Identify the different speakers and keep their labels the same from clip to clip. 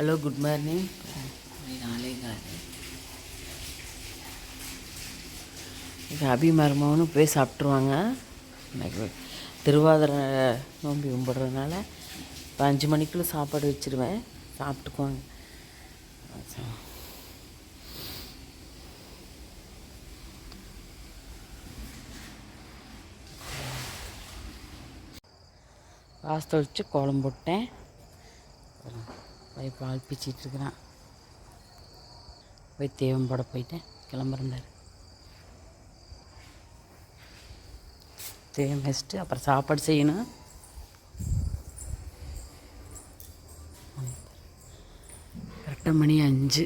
Speaker 1: Hello good morning நாளே இது அபி மருமகனும் போய் சாப்பிட்ருவாங்க எனக்கு திருவாதிரை நோம்பி கும்பிட்றதுனால இப்போ அஞ்சு மணிக்குள்ளே சாப்பாடு வச்சுருவேன். சாப்பிட்டுக்குவாங்க. வாசத்தை வச்சு கோலம் போட்டேன். போய் பால் பிச்சிட்டு இருக்கிறான். போய் தேவம் போட போயிட்டேன் கிளம்புறேன் தேவம் வச்சுட்டு அப்புறம் சாப்பாடு செய்யணும். கரெக்டாக மணி அஞ்சு.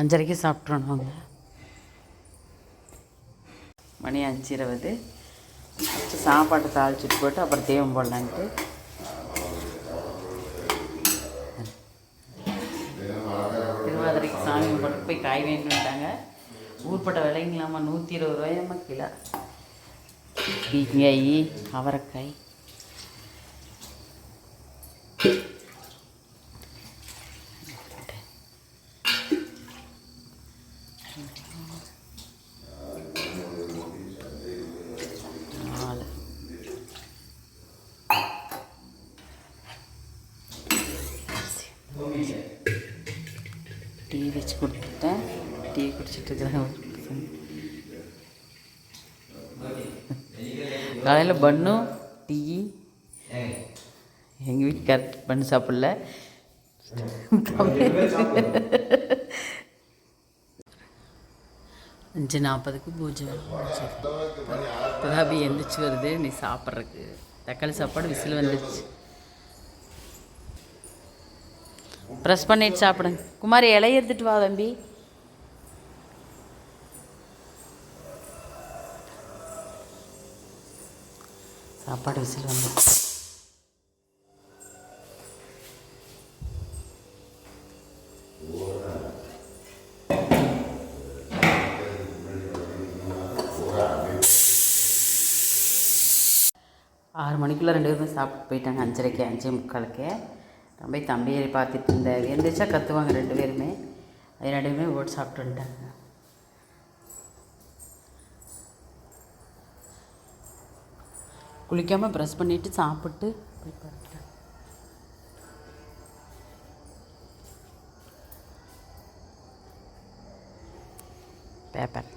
Speaker 1: அஞ்சரைக்கு சாப்பிட்றோம் அவங்க மணி அஞ்சு இருபது. சாப்பாட்டை தாளிச்சிட்டு போட்டு அப்புறம் தேவம் போடலான்ட்டு திருவாதிரைக்கு போய் காய் வேண்டுட்டாங்க ஊர்பட்ட விலைங்களாம்மா நூற்றி இருபது ரூபாயம்மா கிலோ. பீங்காய் அவரைக்காய் நாலு டீ வச்சு கொடுத்துட்டேன் டீ குடிச்சிட்டு இருக்கிறேன். காலையில் பண்ணும் டீ. எங்கள் வீட்டு கரெக்ட் பண்ணி சாப்பிடல. அஞ்சு நாற்பதுக்கு பூஜை. இப்போதான் எந்திரிச்சு வருது. நீ சாப்பிட்றதுக்கு. தக்காளி சாப்பாடு விசில் வந்துடுச்சு ப்ரெஸ் பண்ணிட்டு சாப்பிடுங்க குமார் இலைய எடுத்துட்டு வா தம்பி. சாப்பாடு விசில் வந்து. ஆறு மணிக்குள்ளே ரெண்டு பேருமே சாப்பிட்டு போயிட்டாங்க. அஞ்சரைக்கு அஞ்சே முக்காலுக்கு. தம்பி போய் தம்பியை பார்த்துட்டு இருந்தேன் எந்திரிச்சா கற்றுவாங்க ரெண்டு பேருமே. அது ரெண்டு பேருமே ஓட்டு சாப்பிட்டு வந்துட்டாங்க. குளிக்காமல் ப்ரெஷ் பண்ணிவிட்டு சாப்பிட்டு போய் படுத்துட்டேன். பேப்பர்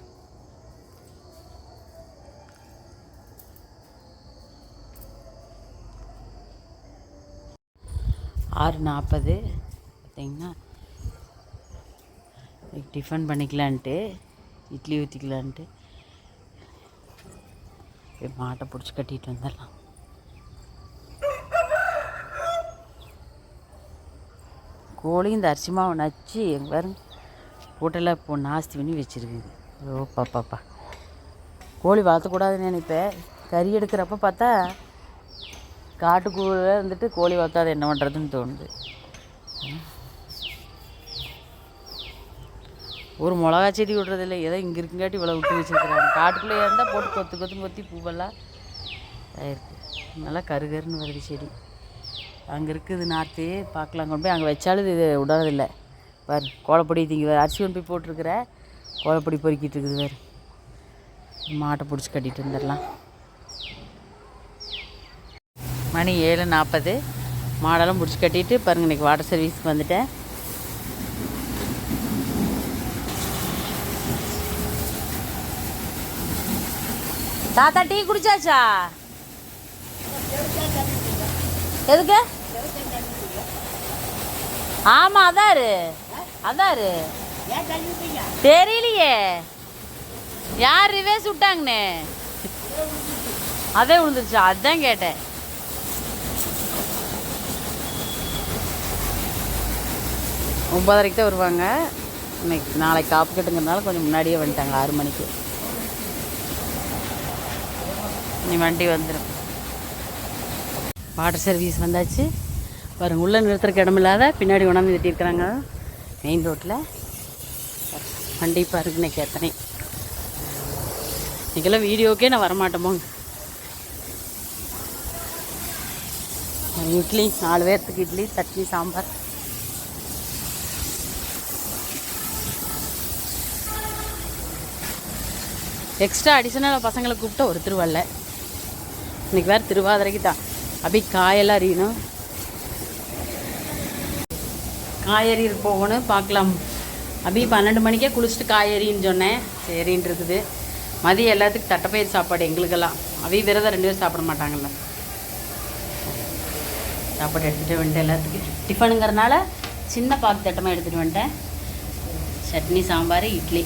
Speaker 1: ஆறு நாற்பது பார்த்தீங்கன்னா. டிஃபன் பண்ணிக்கலான்ட்டு இட்லி ஊற்றிக்கலான்ட்டு போய் மாட்டை பிடிச்சி கட்டிகிட்டு வந்துடலாம். கோழி இந்த அரிசி மாவை நச்சு எங்கள் பாருங்க கூட்டெல்லாம் இப்போ நாஸ்தி பண்ணி வச்சுருக்குது. ஓ பாப்பாப்பா கோழி வளர்த்தக்கூடாதுன்னு நினைப்பேன். கறி எடுக்கிறப்ப பார்த்தா காட்டுக்குள்ளே இருந்துட்டு கோழி வளர்த்தா அது என்ன பண்ணுறதுன்னு தோணுது. ஒரு மிளகா செடி விடுறதில்ல. ஏதோ இங்கே இருக்குங்காட்டி இவ்வளோ விட்டு வச்சுருக்குறாங்க. காட்டுக்குள்ளே இருந்தால் போட்டு கொத்து கொத்து கொத்தி பூவெல்லாம் இருக்கு நல்லா கருகருன்னு வருது செடி. அங்கே இருக்குது நாற்று பார்க்கலாம். கொண்டு போய் அங்கே வச்சாலும் இது விடாதில்ல பாரு கோலப்பொடி திங்க அரிசி கொண்டு போய் போட்டிருக்கிற. கோலப்பொடி பொறுக்கிட்டு இருக்குது வேறு. மாட்டை பிடிச்சி கட்டிட்டு வந்துடலாம். மணி ஏழு நாற்பது மாடெல்லாம் பிடிச்சி கட்டிட்டு பாருங்க இன்றைக்கி வாட்டர் சர்வீஸ்க்கு வந்துட்டேன். தாத்தா டீ குடிச்சாச்சா? எதுக்கு? ஆமாம் அதாரு அதாரு தெரியலையே. யார் ரிவேஸ் விட்டாங்கண்ணே அதே விழுந்துருச்சா அதான் கேட்டேன். ஒம்பதரைக்கு தான் வருவாங்க. இன்னைக்கு நாளைக்கு காப்பு கட்டுங்கிறதுனால கொஞ்சம் முன்னாடியே வந்துட்டாங்க ஆறு மணிக்கு. இனி வண்டி வந்துடும் வாட்டர் சர்வீஸ் வந்தாச்சு. பாருங்க உள்ளே நிறுத்துறக்கு இடமில்லாத பின்னாடி கொண்டாந்து திட்டிருக்கிறாங்க மெயின் ரோட்டில் வண்டி பாருங்க இன்னைக்கு எத்தனை. இன்றைக்கெல்லாம் வீடியோக்கே நான் வரமாட்டோமோங்க இட்லி நாலு பேர்த்துக்கு இட்லி சட்னி சாம்பார். எக்ஸ்ட்ரா அடிஷனலாக பசங்களை கூப்பிட்டா ஒரு திருவல்ல. இன்னைக்கு வேறு திருவாதிரைக்கு தான். அப்படி காயெல்லாம் அறியணும் காயறி போகணும் பார்க்கலாம். அபி பன்னெண்டு மணிக்கே குளிச்சுட்டு காயறின்னு சொன்னேன். சரின்னு இருக்குது. மதியம் எல்லாத்துக்கும் தட்டைப்பயிர் சாப்பாடு எங்களுக்கெல்லாம். அவி விரதம் ரெண்டு பேரும் சாப்பிட மாட்டாங்கல்ல. சாப்பாடு எடுத்துகிட்டு வந்துட்டேன் எல்லாத்துக்கும். டிஃபனுங்கிறனால சின்ன பாக்கு தட்டமாக எடுத்துகிட்டு வந்துட்டேன். சட்னி சாம்பார் இட்லி.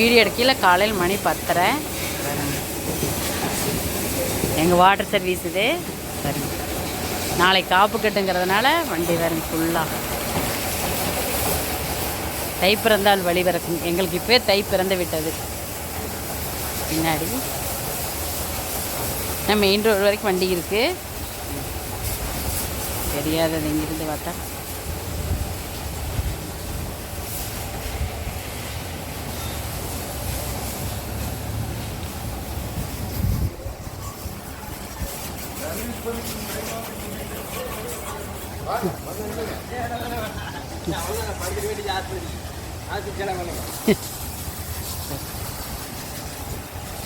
Speaker 1: வீடியோ எடுக்கல காலையில் மணி பத்தரை. எங்கள் வாட்டர் சர்வீஸ் இது. சரிங்க நாளைக்கு காப்பு கட்டுங்கிறதுனால வண்டி வருங்க ஃபுல்லாக தை பிறந்தால் வழி பிறக்கும். எங்களுக்கு இப்போயே தை பிறந்து விட்டது. பின்னாடி. நான் மெயின் ரோடு வரைக்கும் வண்டி இருக்குது தெரியாதது இங்கிருந்து பார்த்தா.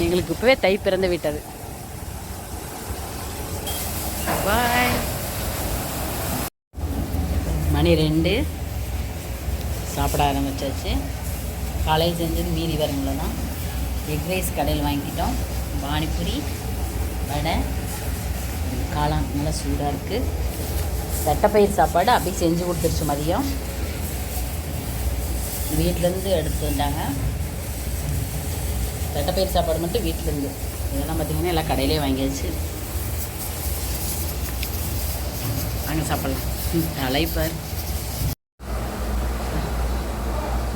Speaker 1: எங்களுக்கு இப்போவே தை பிறந்து விட்டது பாய் மணி ரெண்டு. சாப்பிட ஆரம்பிச்சாச்சு. காலையில் செஞ்சது மீதி வருங்கள தான். எக் ரைஸ் கடையில் வாங்கிட்டோம் பானிபூரி வடை. காளான் நல்லா சூடாக இருக்குது தட்டைப்பயிர் சாப்பாடு அப்படியே செஞ்சு கொடுத்துருச்சு மதியம். வீட்டிலேருந்து எடுத்து வந்தாங்க. தட்டைப்பயிர் சாப்பாடு மட்டும் வீட்டிலேருந்து இதெல்லாம் பார்த்திங்கன்னா எல்லாம் கடையிலே வாங்கியாச்சு. வாங்க சாப்பிட்லாம். தலைப்பர்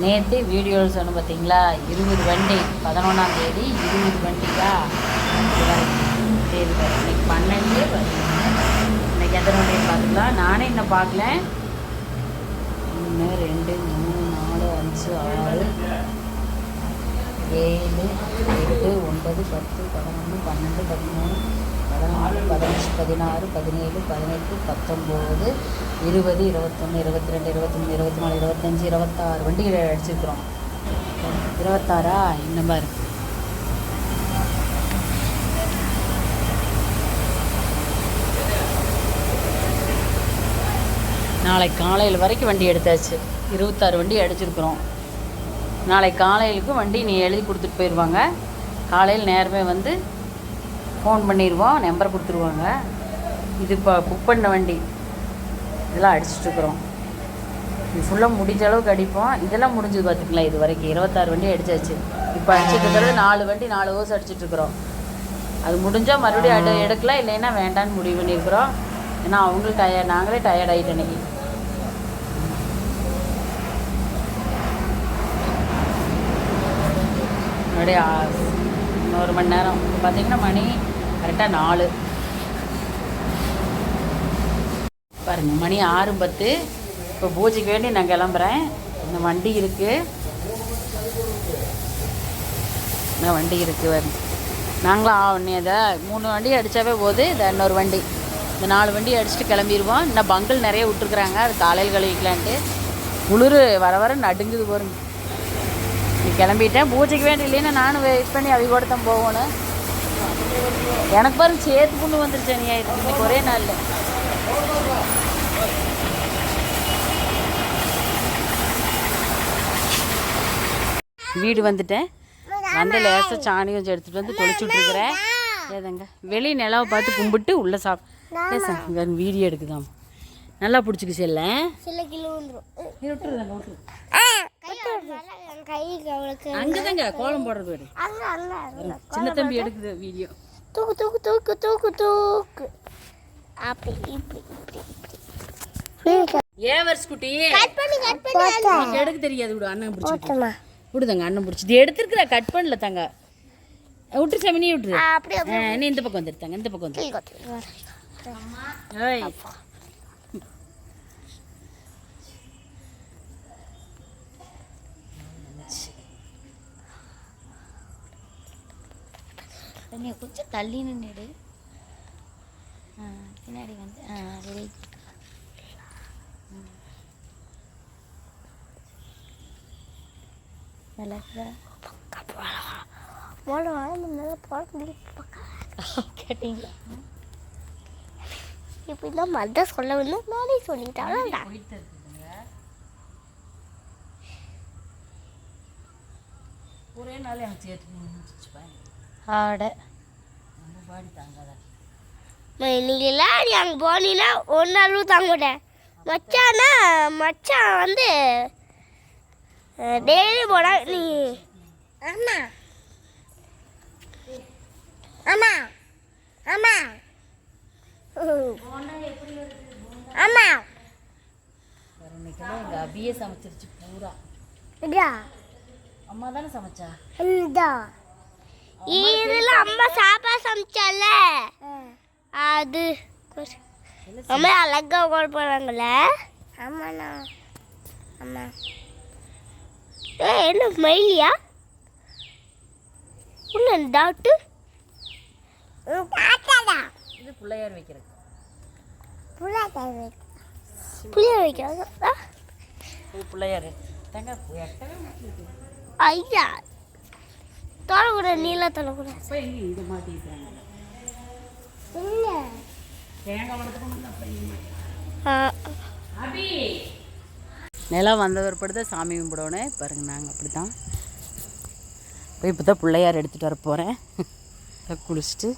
Speaker 1: நேற்று வீடியோவில் சொன்ன பார்த்தீங்களா? இருபது வண்டி பதினொன்றாம் தேதி இருபது வண்டிக்கா சரி இன்னைக்கு பன்னெண்டு எதனுடைய பார்த்துக்கலாம் நானே இன்னும் பார்க்கல ஒன்று ரெண்டு மூணு நாலு அஞ்சு ஆறு ஏழு எட்டு ஒன்பது பத்து பதினொன்று பன்னெண்டு பதிமூணு பதினாலு பதினஞ்சு பதினாறு பதினேழு பதினெட்டு பத்தொம்போது இருபது இருபத்தொன்று இருபத்தி ரெண்டு இருபத்தி இருபத்தி நாலு இருபத்தஞ்சி இருபத்தாறு. வண்டிகள் அடிச்சிருக்கிறோம். இருபத்தாறா? இன்னமாக இருக்குது நாளை காலையில் வரைக்கும் வண்டி எடுத்தாச்சு. இருபத்தாறு வண்டி அடிச்சிருக்கிறோம். நாளை காலையிலுக்கு வண்டி நீ எழுதி கொடுத்துட்டு போயிடுவாங்க. காலையில் நேரமே வந்து ஃபோன் பண்ணிடுவோம் நம்பர் கொடுத்துருவாங்க. இது இப்போ புக் பண்ண வண்டி. இதெல்லாம் அடிச்சிட்ருக்குறோம் இது ஃபுல்லாக முடிஞ்ச அளவுக்கு அடிப்போம். இதெல்லாம் முடிஞ்சது பார்த்துக்கலாம் இது வரைக்கும் இருபத்தாறு வண்டி அடித்தாச்சு இப்போ அடிச்சிட்டு நாலு வண்டி நாலு ஓஸ் அடிச்சிட்ருக்குறோம் அது முடிஞ்சால் மறுபடியும் அடி எடுக்கலாம். இல்லைன்னா வேண்டான்னு முடிவு பண்ணியிருக்கிறோம். ஏன்னா அவங்களும் டயர்ட் நாங்களே டயர்ட் ஆகிட்டு இன்னைக்கு. அப்படியே இன்னொரு மணி நேரம். பார்த்தீங்கன்னா மணி கரெக்டாக நாலு. பாருங்கள் மணி ஆறு பத்து. இப்போ பூஜைக்கு வேண்டி நான் கிளம்புறேன். இந்த வண்டி இருக்குது இந்த வண்டி இருக்குது வரும் நாங்களும் ஆ இதை மூணு வண்டி அடித்தாவே போகுது இந்த இன்னொரு வண்டி. இந்த நாலு வண்டி அடிச்சுட்டு கிளம்பிடுவோம். இன்னும் பங்கல் நிறைய விட்டுருக்குறாங்க. அது காலையில் கழுவிக்கலான்ட்டு. குளிர் வர வர நடுங்குது பாருங்க. கிளம்பிட்டேன். பூஜைக்கு வேண்டி இல்லைன்னா நானும் வெயிட் பண்ணி அவி கூட தான் போகணும். எனக்கு பாருங்க சேத்து புண்ணு வந்துருச்சு நீ இன்னைக்கு ஒரே நாளில். வீடு வந்துட்டேன். வந்து லேசாக சாணி கொஞ்சம் எடுத்துகிட்டு வந்து தொளிச்சு விட்ருக்குறேன் ஏதாங்க? வெளி நிலாவை பார்த்து கும்பிட்டு உள்ளே சாப். இங்கே வீடியோ எடுக்குதாம். நல்லா பிடிச்சிக்கு செல்ல
Speaker 2: சில கிலோ வந்துடும்
Speaker 1: விட்டுருதாங்க விட்டுரு
Speaker 2: கை அவளுக்கு
Speaker 1: அங்கே தாங்க கோலம் போடுறது
Speaker 2: அங்க.
Speaker 1: சின்ன தம்பி எடுக்குது வீடியோ.
Speaker 2: தூக்கு தூக்கு தூக்கு தூக்கு தூக்கு. அப்படி இப்படி இப்படி இப்படி.
Speaker 1: ஏவர்ஸ் குட்டி.
Speaker 2: கட் பண்ணி கட் பண்ணி
Speaker 1: உனக்கு எடுக்க தெரியாது விடு. அண்ணன் பிடிச்சி விடுதாங்க அண்ணன் பிடிச்சி எடுத்துருக்குற கட் பண்ணல தாங்க. விட்டுரு சாமி நீ விட்டுரு. நீ இந்த பக்கம் வந்துருத்தாங்க இந்த பக்கம் வந்து
Speaker 2: நீ கொஞ்சம் தள்ளி நின்று பின்னாடி வந்து ரெடி நல்லா கேட்டீங்களா? இப்படிலாம் மத சொல்ல வேணும் நானே சொல்லிட்டாலும்
Speaker 1: ஒரே நாள் எனக்கு சேர்த்து முடிஞ்சிச்சு
Speaker 2: பாருங்க.
Speaker 1: ஆட. பாடி
Speaker 2: நீங்களாம் நீ அங்கே போனீங்கன்னா ஒரு நாளும் தாங்க மாட்டேன் மச்சானா மச்சான் வந்து டெய்லி போனா நீ. அம்மா அம்மா அம்மா அம்மா
Speaker 1: வேறு இன்னைக்கெல்லாம் எங்கள் அபியே சமைச்சிருச்சு பூரா. அம்மா தானே சமைச்சா?
Speaker 2: இந்த. இதில் அம்மா சாப்பாடு சமைச்சால? அது. அம்மா அழகா உட்கார போகிறாங்களே ஆமாண்ணா. அம்மா. ஏ என்ன மயிலியா உள்ள டாக்டர்
Speaker 1: இது பிள்ளையார் வைக்கிறது.
Speaker 2: புளிய வைக்கிறாங்க
Speaker 1: இது பிள்ளையார். தேங்க எட்டவே மாட்டேங்குது
Speaker 2: ஐயா. நீல
Speaker 1: தேங்காய் வளர்த்துக்கணும் அப்போ இங்கே அபி. நிலம் வந்த பிற்பாடு தான் சாமி கும்பிடணும் பாருங்க நாங்கள் அப்படி தான் போய் இப்போ தான் பிள்ளையார் எடுத்துகிட்டு வர போகிறேன் குளிச்சுட்டு.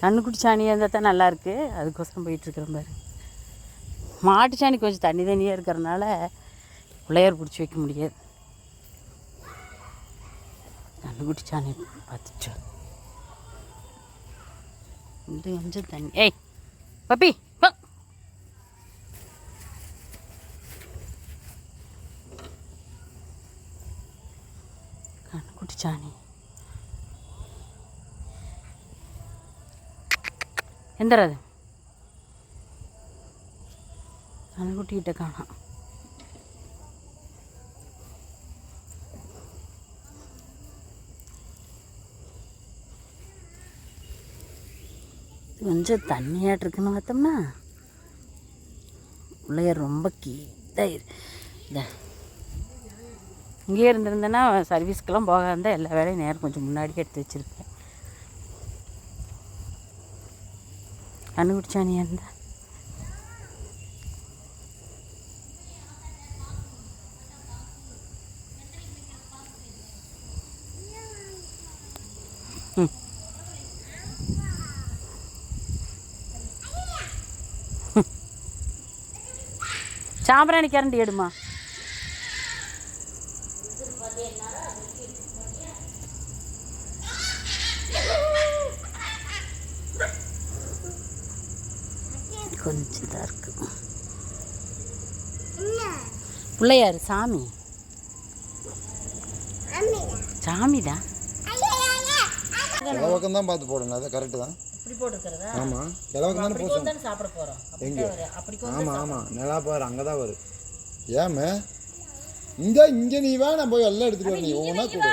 Speaker 1: கண்ணுக்குட்டி சாணியாக இருந்தால் தான் நல்லாயிருக்கு அதுக்கோசரம் போயிட்டுருக்குறேன் பாரு. மாட்டு சாணி கொஞ்சம் தண்ணி தண்ணியாக இருக்கிறனால பிள்ளையார் பிடிச்சி வைக்க முடியாது. கண்டுபிடி சாணி பார்த்துட்டு வா. இது கொஞ்சம் தண்ணி? ஏய் பப்பி கண்ணுக்குட்டி சாணி. எந்தராது கண்ணுக்குட்டிகிட்ட காணோம் கொஞ்சம் தண்ணியாட்டு இருக்குன்னு பார்த்தோம்னா பிள்ளைய ரொம்ப கீதாயிரு இந்த இங்கேயே இருந்திருந்தேன்னா சர்வீஸ்க்கெல்லாம் போகாத எல்லா வேலையும் நேரம் கொஞ்சம் முன்னாடியே எடுத்து வச்சுருப்பேன். கண்டுபிடிச்சானியா இருந்தா சாம்பிராணி கரண்டி எடுமா? கொஞ்சம் இதாக இருக்கு பிள்ளையார் சாமி. சாமி தான்
Speaker 3: பார்த்து போடணும் அது கரெக்டு தான்.
Speaker 1: இப்படி போட்டுருக்கிறதா
Speaker 3: ஆமாம் கிழவக்கம் தானே போச்சு
Speaker 1: தானே சாப்பிட போகிறோம்
Speaker 3: எங்க?
Speaker 1: அப்படி
Speaker 3: ஆமாம் ஆமாம் நிலா பாரு அங்கே தான் வரும் ஏமே இங்கே இங்கே நீ வா நான் போய் எல்லாம் எடுத்துகிட்டு வரணும் ஒவ்வொன்றா கொடு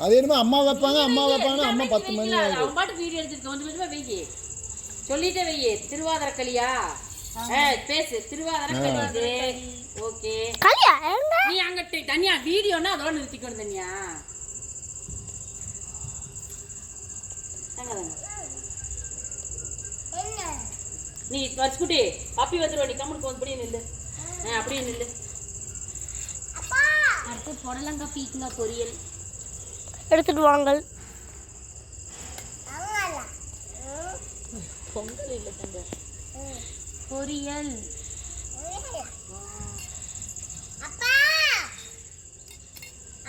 Speaker 3: அது என்னமோ அம்மா வைப்பாங்க அம்மா வைப்பாங்கன்னா அம்மா பத்து மணி ஆகும்
Speaker 1: அவன் பாட்டு வீடியோ எடுத்துருக்க கொஞ்சம் கொஞ்சமா வெயி சொல்லிட்டே வெயி. திருவாதிரை களியா ஏ பேசு. திருவாதிரை களி இது. ஓகே.
Speaker 2: கல்யா எங்க
Speaker 1: நீ அங்கிட்டு தனியா வீடியோனா அதோட நிறுத்திக்கணும் தனியா? நீ வச்சுக்குட்டி பப்பி வந்துருவா நீ கம்முனுக்கு வந்து அப்படியே நில்லு. ஆ அப்படியே நில்லு. அடுத்து புடலங்காய் பீக்கங்காய் பொரியல்.
Speaker 2: எடுத்துட்டு வாங்க
Speaker 1: பொங்கல் இல்லை தங்க பொரியல்.
Speaker 2: அப்பா!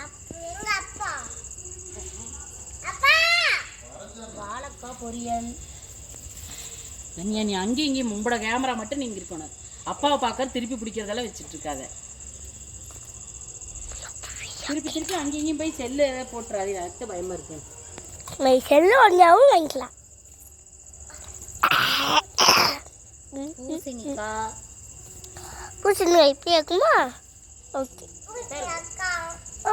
Speaker 2: அப்பா? அப்பா!
Speaker 1: வாழைக்காய் பொரியல். தனியா நீ அங்கேயும் இங்கேயும் உங்களோட கேமரா மட்டும் நீங்க இருக்கணும். அப்பாவை பார்க்க திருப்பி பிடிக்கிறதெல்லாம் வச்சுட்டு இருக்காத. திருப்பி திருப்பி அங்கேயும் இங்கேயும் போய் செல்லு போட்டுறாது. எனக்கு பயமா இருக்கு.
Speaker 2: செல்லு வந்தாவும் வாங்கிக்கலாம்.
Speaker 1: பூசணிக்காய்
Speaker 2: பூசணி இப்படி இருக்குமா? ஓகே.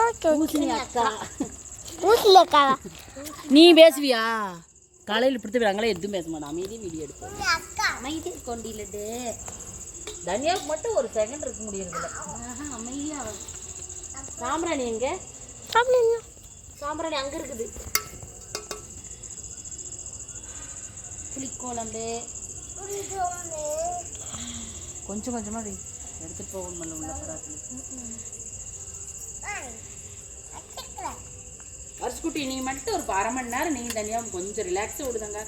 Speaker 2: ஓகே
Speaker 1: பூசணி அக்கா
Speaker 2: பூசணி அக்கா
Speaker 1: நீ பேசுவியா? காலையில் இப்படி நாங்களே எதுவும் பேச மாட்டோம் அமைதி வீடியோ எடுப்போம் அமைதி கொண்டிலடு தனியாவுக்கு மட்டும் ஒரு செகண்ட் இருக்க முடியறதில்ல. அமைதியா சாம்பிராணி எங்க? சாம்பிராணி அங்க இருக்குது. புளிக்குழம்பு. கொஞ்சம் கொஞ்சமா வை. எடுத்துட்டு போகணும்ல உள்ள பராத்துல வருஷக்குட்டி நீ மட்டும் ஒரு அரை மணி நேரம் நீ தனியா கொஞ்சம் ரிலாக்ஸாக விடுதாங்க.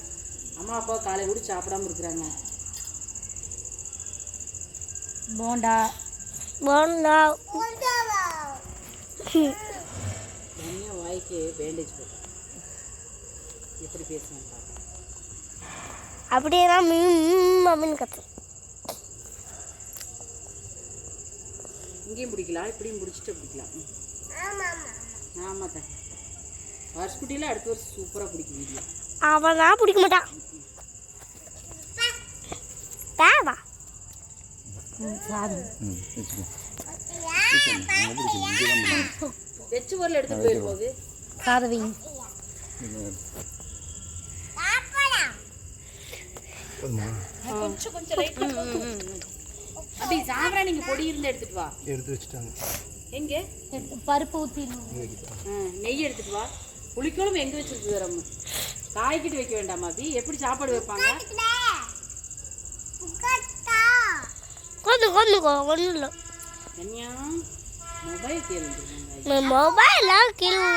Speaker 1: அம்மா அப்பா காலை கூட சாப்பிடாம இருக்கிறாங்க. போண்டா.
Speaker 2: போண்டா.
Speaker 1: தனியா வாய்க்கு பேண்டேஜ் போட்டு எப்படி பேசுவேன்
Speaker 2: அப்படியே தான் மீன் அப்படின்னு கத்து
Speaker 1: இங்கேயும் பிடிக்கலாம் இப்படியும் பிடிச்சிட்டு பிடிக்கலாம். ஆமாம் தான் வருஷக்குட்டியில் அடுத்த வருஷம் சூப்பராக பிடிக்கும் வீடியோ.
Speaker 2: அவன் தான் பிடிக்க மாட்டான் தேவா.
Speaker 1: வெச்சு பொருள் எடுத்துட்டு போயிருப்போது கொஞ்சம் கொஞ்சம் லைட்டாக அப்படி சாம்பிராணி நீங்க பொடி இருந்து எடுத்துட்டு வா.
Speaker 3: எடுத்து வச்சுட்டாங்க.
Speaker 1: எங்க?
Speaker 2: பருப்பு ஊற்றி
Speaker 1: நெய் எடுத்துட்டு வா. புளிக்குழம்பு எங்க வச்சிருக்கு நம்ம காய்கிட்டு வைக்க வேண்டாமா அபி? எப்படி சாப்பாடு வைப்பாங்க?
Speaker 2: கொஞ்சம் கொஞ்சம் ஒன்றும் இல்லை.
Speaker 1: கன்யா மொபைல் கேளுங்க
Speaker 2: மொபைலில் கீழே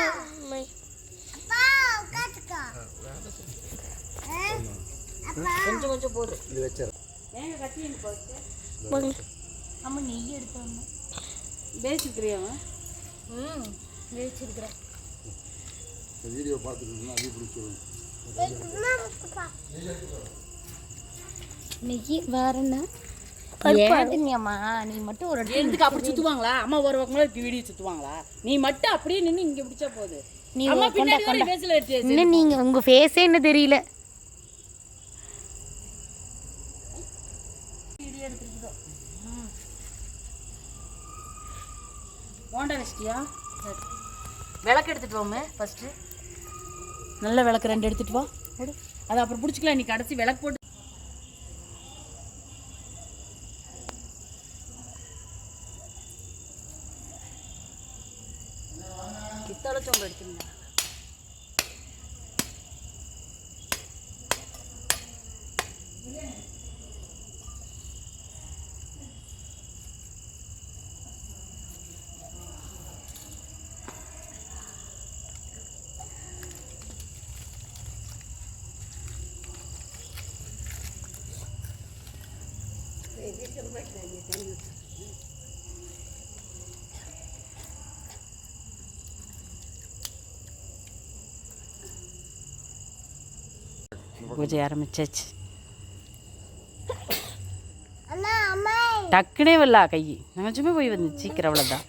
Speaker 1: கொஞ்சம் கொஞ்சம் போடு.
Speaker 3: இது வச்சிடறேன்
Speaker 1: ஏங்க கத்தி எனக்கு போச்சு?
Speaker 2: நம்ம நெய் எடுத்தோம்
Speaker 1: பேசிக்கிறியா
Speaker 2: ம் வச்சிருக்கிறேன்
Speaker 3: வீடியோ அப்படியே
Speaker 2: நெய் ஏட்டுனியம்மா நீ மட்டும் ஒரு
Speaker 1: எதுக்கு அப்படி சுத்துவாங்களா? அம்மா ஒரு பக்கமா வீடியோ சுத்துவாங்களா? நீ மட்டும் அப்படியே நின்னு இங்க பிடிச்சா போகுது
Speaker 2: நீ
Speaker 1: அம்மா பின்னாடி. வர
Speaker 2: இன்னும் நீங்க உங்க ஃபேஸே என்ன தெரியல.
Speaker 1: வச்சிட்டியா? விளக்கு எடுத்துட்டு வாமே ஃபர்ஸ்ட் நல்ல விளக்கு ரெண்டு எடுத்துட்டு வா. அது அப்புறம் பிடிச்சிக்கலாம். நீ கடைசி விளக்கு போட்டு பூஜை ஆரம்பிச்சாச்சு.
Speaker 2: அண்ணா அம்மா.
Speaker 1: டக்குனே வரல கை. நினச்சுமே போய் வந்து சீக்கிரம் அவ்வளோதான்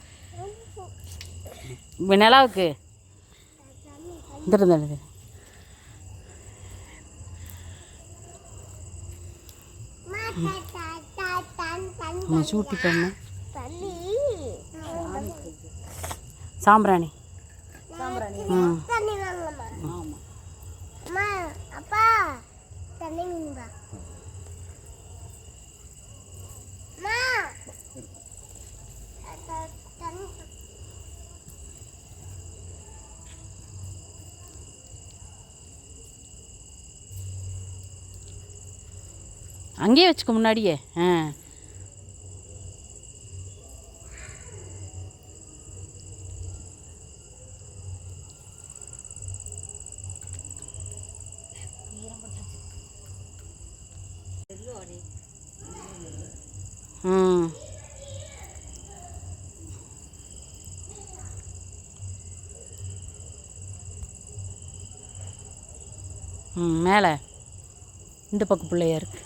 Speaker 1: நிலாவுக்கு. இருந்தது சூட்டி பண்ண
Speaker 2: தண்ணி
Speaker 1: சாம்பிராணி. ம்
Speaker 2: தண்ணி வாங்கம்மா
Speaker 1: ஆமாம்
Speaker 2: அம்மா அப்பா தண்ணி வாங்க அம்மா தண்ணி
Speaker 1: அங்கேயே வச்சுக்க முன்னாடியே. ஆ. ம். ம் மேலே. இந்த பக்கம் பிள்ளையா இருக்குது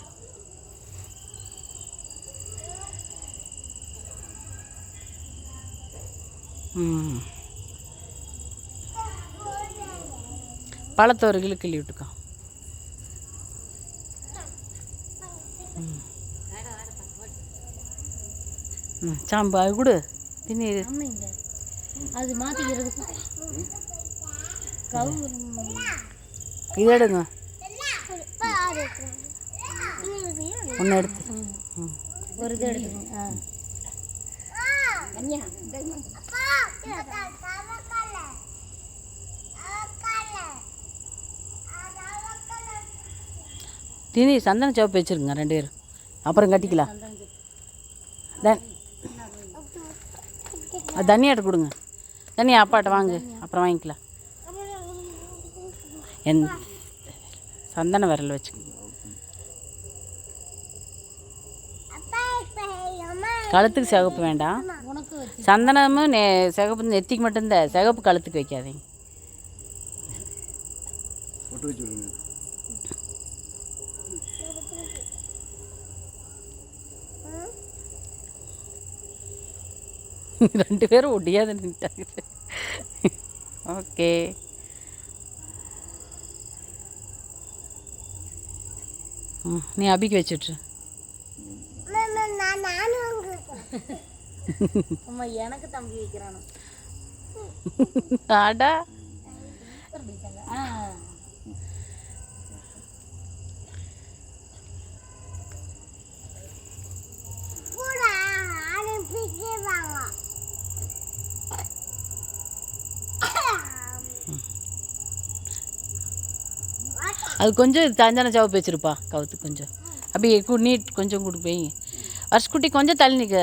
Speaker 1: பழத்தை ஒரு கிலோ கிள்ளி விட்டுக்கோ. ம். சாம்பு அது கொடு. திண்ணீர்.
Speaker 2: அது மாற்றிக்கிறதுக்கு
Speaker 1: இது எடுங்க. ஒன்று எடுத்து.
Speaker 2: ஒரு இது எடுத்துக்கோங்க
Speaker 1: திணி சந்தன சிவப்பு வச்சுருங்க ரெண்டு பேரும். அப்புறம் கட்டிக்கலாம். தன் அது தண்ணியாட்ட கொடுங்க. தண்ணி அப்பாட்ட வாங்கு. அப்புறம் வாங்கிக்கலாம். என் சந்தன விரல் வச்சுக்கோங்க கழுத்துக்கு சிகப்பு வேண்டாம். சந்தனமும் நெ சிகப்பு நெத்திக்கு மட்டும்தான். சிகப்பு கழுத்துக்கு வைக்காதீங்க. ரெண்டு பேரும் ஒடியாத நின்ட்டாங்க ஓகே. நீ அபிக்கு வச்சுட்ரு
Speaker 2: அம்மா எனக்கு தம்பி வைக்கிறானு.
Speaker 1: அடா.
Speaker 2: ஆ
Speaker 1: அது கொஞ்சம் தஞ்சன சிவப்பு வச்சிருப்பா கவுத்து கொஞ்சம். அப்படி கு நீட் கொஞ்சம் கொடு வைங்க வருஷக்குட்டி கொஞ்சம் தள்ளி நிற்க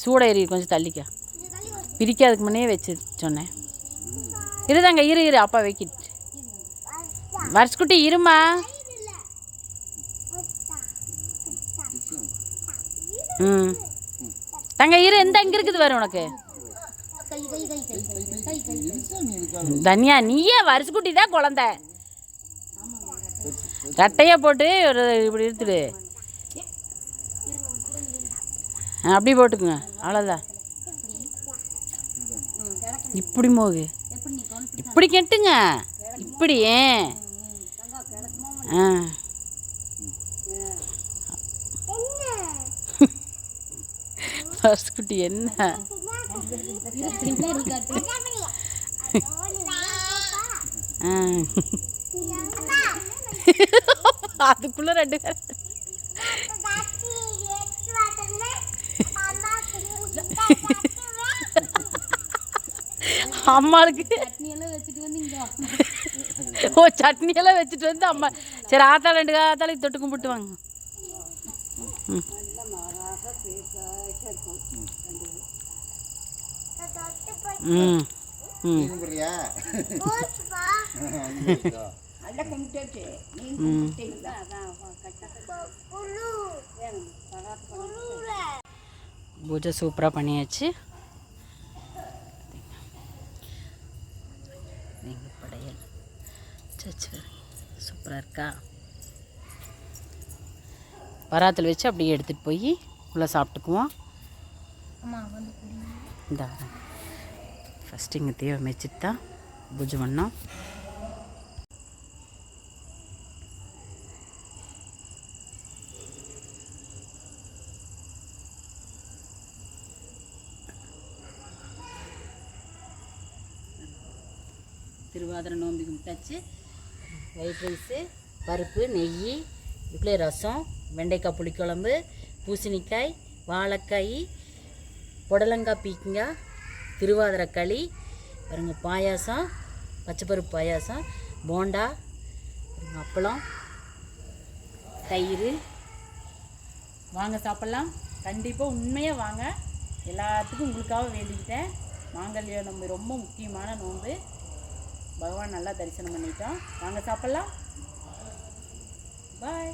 Speaker 1: சூட எரி கொஞ்சம் தள்ளிக்க. பிரிக்காதுக்கு முன்னே வச்சு சொன்னேன். இருதாங்க இரு இரு அப்பா வைக்கிட்டு வருஷக்குட்டி இருமா. ம். தங்க இரு இந்த இங்கே இருக்குது வரும் உனக்கு. தனியா நீயே வருஷக்குட்டி தான் குழந்த. கட்டையை போட்டு ஒரு இப்படி இருந்துடு ஆ, அப்படி போட்டுக்குங்க. அவ்வளோதான் இப்படி மோகு. இப்படி கெட்டுங்க. இப்படி ஏன் ஆ. குட்டி என்ன?
Speaker 2: அதுக்குள்ளே
Speaker 1: ஆ ரெண்டு பேர். அம்மாளுக்கு.
Speaker 2: சட்னி எல்லாம் வச்சுட்டு வந்து இங்க
Speaker 1: ஓ சட்னி எல்லாம் வச்சுட்டு வந்து அம்மா. சரி ஆத்தாள் ரெண்டு ஆத்தாளையும் தொட்டு கும்பிட்டு வாங்க. ம். பூஜை சூப்பராக பண்ணியாச்சு நீங்கள் படையல் சச்சு சூப்பராக இருக்கா? பராத்தில் வச்சு அப்படியே எடுத்துகிட்டு போய் உள்ளே சாப்பிட்டுக்குவோம். இந்த ஃபஸ்ட்டு இங்கே தேவை வச்சுட்டு தான் பூஜை பண்ணோம். திருவாதிரை நோம்பி கும்பிட்டாச்சு. ஒயிட் ரைஸு பருப்பு நெய் இதுக்குள்ளே ரசம் வெண்டைக்காய் புளிக்குழம்பு பூசணிக்காய் வாழைக்காய் புடலங்காய் பீக்கங்காய் திருவாதிரை களி பாயாசம் பச்சைப்பருப்பு பாயாசம் போண்டா அப்பளம் தயிர். வாங்க சாப்பிட்லாம். கண்டிப்பாக உண்மையாக வாங்க. எல்லாத்துக்கும் உங்களுக்காக வேண்டிக்கிட்டேன். மாங்கல்யம் நோம்பு ரொம்ப முக்கியமான நோன்பு. பகவான் நல்லா தரிசனம் பண்ணிட்டோம் வாங்க சாப்பிட்லாம். பாய்